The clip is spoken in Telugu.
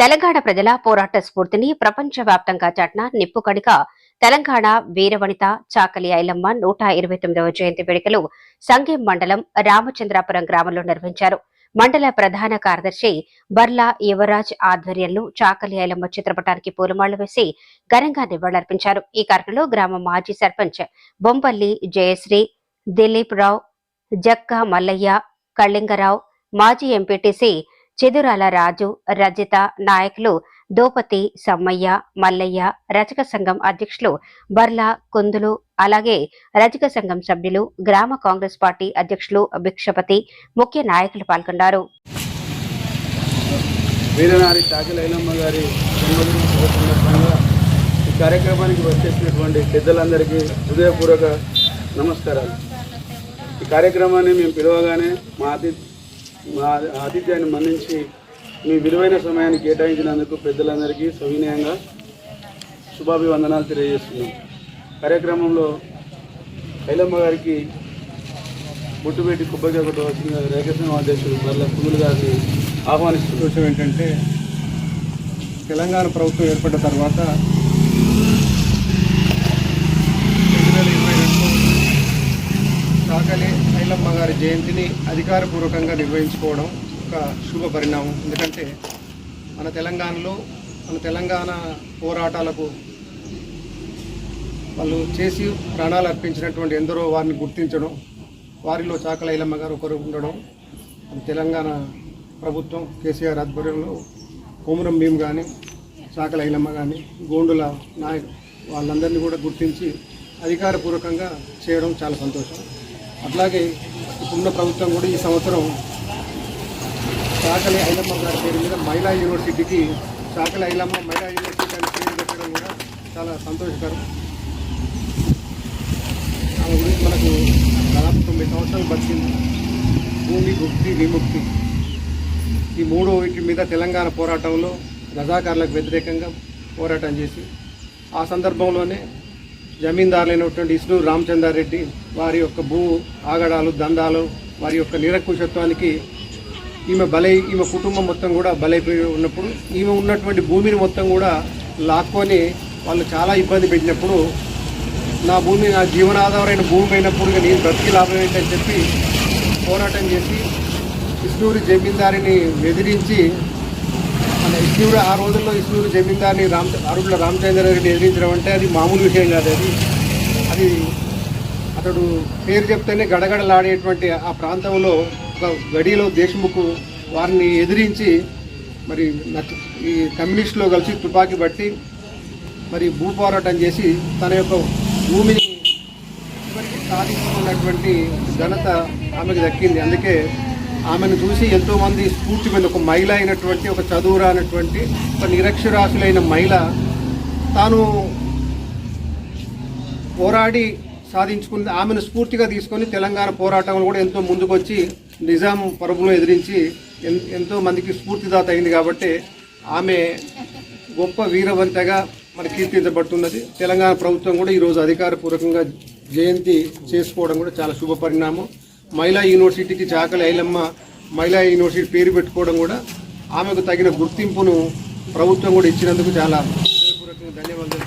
తెలంగాణ ప్రజల పోరాట స్ఫూర్తిని ప్రపంచవ్యాప్తంగా చాటిన నిప్పు కణిక తెలంగాణ వీరవనిత చాకలి ఐలమ్మ నూట ఇరవై తొమ్మిదవ జయంతి వేడుకలు సంగీం మండలం రామచంద్రాపురం గ్రామంలో నిర్వహించారు. మండల ప్రధాన కార్యదర్శి బర్లా యువరాజ్ ఆధ్వర్యంలో చాకలి ఐలమ్మ చిత్రపటానికి పూలమాళ్ళు వేసి ఘనంగా నివాళులర్పించారు. ఈ కార్యక్రమంలో గ్రామ మాజీ సర్పంచ్ బొంపల్లి జయశ్రీ దిలీప్ రావు జక్క మల్లయ్య కళింగరావు మాజీ ఎంపీటీసీ చెదురాల రాజు రజిత నాయకులు దోపతి సమ్మయ్య మల్లయ్య రచక సంఘం అధ్యక్షులు బర్లా కుందులు అలాగే రజక సంఘం సభ్యులు గ్రామ కాంగ్రెస్ పార్టీ అధ్యక్షులు భిక్షపతి ముఖ్య నాయకులు పాల్గొన్నారు. వీరనారి చాకలి గారి ఈ కార్యక్రమానికి వచ్చేసినటువంటి పెద్దలందరికీ హృదయపూర్వక నమస్కారాలు. ఈ కార్యక్రమాన్ని మేము పిలవగానే మా అతిథి మా ఆతిథ్యాన్ని మన్నించి మీ విలువైన సమయాన్ని కేటాయించినందుకు పెద్దలందరికీ సవినయంగా శుభాభివందనాలు తెలియజేస్తున్నాం. కార్యక్రమంలో ఐలమ్మ గారికి బొట్టుపెట్టి కొబ్బరికాయ కొట్టవలసిన రేఖసింహ అధ్యక్షుడు మరల కుములు గారిని ఆహ్వానిస్తున్న. విషయం ఏంటంటే తెలంగాణ ప్రభుత్వం ఏర్పడిన తర్వాత రెండు వేల ఇరవై రెండు చాకలి ఐలమ్మ గారి జయంతిని అధికారపూర్వకంగా నిర్వహించుకోవడం ఒక శుభ పరిణామం. ఎందుకంటే మన తెలంగాణలో మన తెలంగాణ పోరాటాలకు వాళ్ళు చేసి ప్రాణాలు అర్పించినటువంటి ఎందరో వారిని గుర్తించడం వారిలో చాకల ఐలమ్మ గారు ఒకరు ఉండడం తెలంగాణ ప్రభుత్వం కేసీఆర్ ఆధ్వర్యంలో కోమురం భీమ్ కానీ చాకల ఐలమ్మ కానీ గోండుల నాయక్ వాళ్ళందరినీ కూడా గుర్తించి అధికారపూర్వకంగా చేయడం చాలా సంతోషం. అట్లాగే ఉన్న ప్రభుత్వం కూడా ఈ సంవత్సరం చాకలి ఐలమ్మ గారి పేరు మీద మహిళా యూనివర్సిటీకి చాకలి ఐలమ్మ మహిళా యూనివర్సిటీ అని పేరు పెట్టడం కూడా చాలా సంతోషకరం. ఆమె గురించి మనకు దాదాపు తొమ్మిది సంవత్సరాలు బతికింది. భూమి గుప్తి విముక్తి. ఈ మూడు వీటి మీద తెలంగాణ పోరాటంలో రజాకారులకు వ్యతిరేకంగా పోరాటం చేసి ఆ సందర్భంలోనే జమీందారులైనటువంటి ఇస్నూరు రామచంద్రారెడ్డి వారి యొక్క భూ ఆగడాలు దందాలు వారి యొక్క నిరకుశత్వానికి ఈమె బలై ఈమె కుటుంబం మొత్తం కూడా బలైపోయి ఉన్నప్పుడు ఈమె ఉన్నటువంటి భూమిని మొత్తం కూడా లాక్కొని వాళ్ళు చాలా ఇబ్బంది పెట్టినప్పుడు నా భూమి నా జీవనాధారమైన భూమి అయినప్పుడు నేను బ్రతికి లాభం ఏంటని చెప్పి పోరాటం చేసి ఇస్నూరు జమీందారిని బెదిరించి మన ఆ రోజుల్లో ఇస్నూరు జమీందారిని రామ్ అరుడుల రామచంద్రారెడ్డి ఎదిరించడం అంటే అది మామూలు విషయం కాదు అది. అది అతడు పేరు చెప్తేనే గడగడలాడేటువంటి ఆ ప్రాంతంలో ఒక గడిలో దేశముఖ్ వారిని ఎదిరించి మరి ఈ కమ్యూనిస్టులో కలిసి తుపాకీ బట్టి మరి భూ పోరాటం చేసి తన యొక్క భూమిని సాధించుకున్నటువంటి ఘనత ఆమెకు దక్కింది. అందుకే ఆమెను చూసి ఎంతోమంది స్ఫూర్తి పొంది ఒక మహిళ అయినటువంటి ఒక చదువురా అయినటువంటి ఒక నిరక్షరాశులైన మహిళ తాను పోరాడి సాధించుకుని ఆమెను స్ఫూర్తిగా తీసుకొని తెలంగాణ పోరాటంలో కూడా ఎంతో ముందుకొచ్చి నిజాం పరుపులో ఎదిరించి ఎంతో మందికి స్ఫూర్తిదాత అయింది కాబట్టి ఆమె గొప్ప వీరవంతగా మరి కీర్తించబడుతున్నది. తెలంగాణ ప్రభుత్వం కూడా ఈరోజు అధికారపూర్వకంగా జయంతి చేసుకోవడం కూడా చాలా శుభ పరిణామం మహిళా యూనివర్సిటీకి చాకలి ఐలమ్మ మహిళా యూనివర్సిటీ పేరు పెట్టుకోవడం కూడా ఆమెకు తగిన గుర్తింపును ప్రభుత్వం కూడా ఇచ్చినందుకు చాలా హృదయపూర్వకంగా ధన్యవాదాలు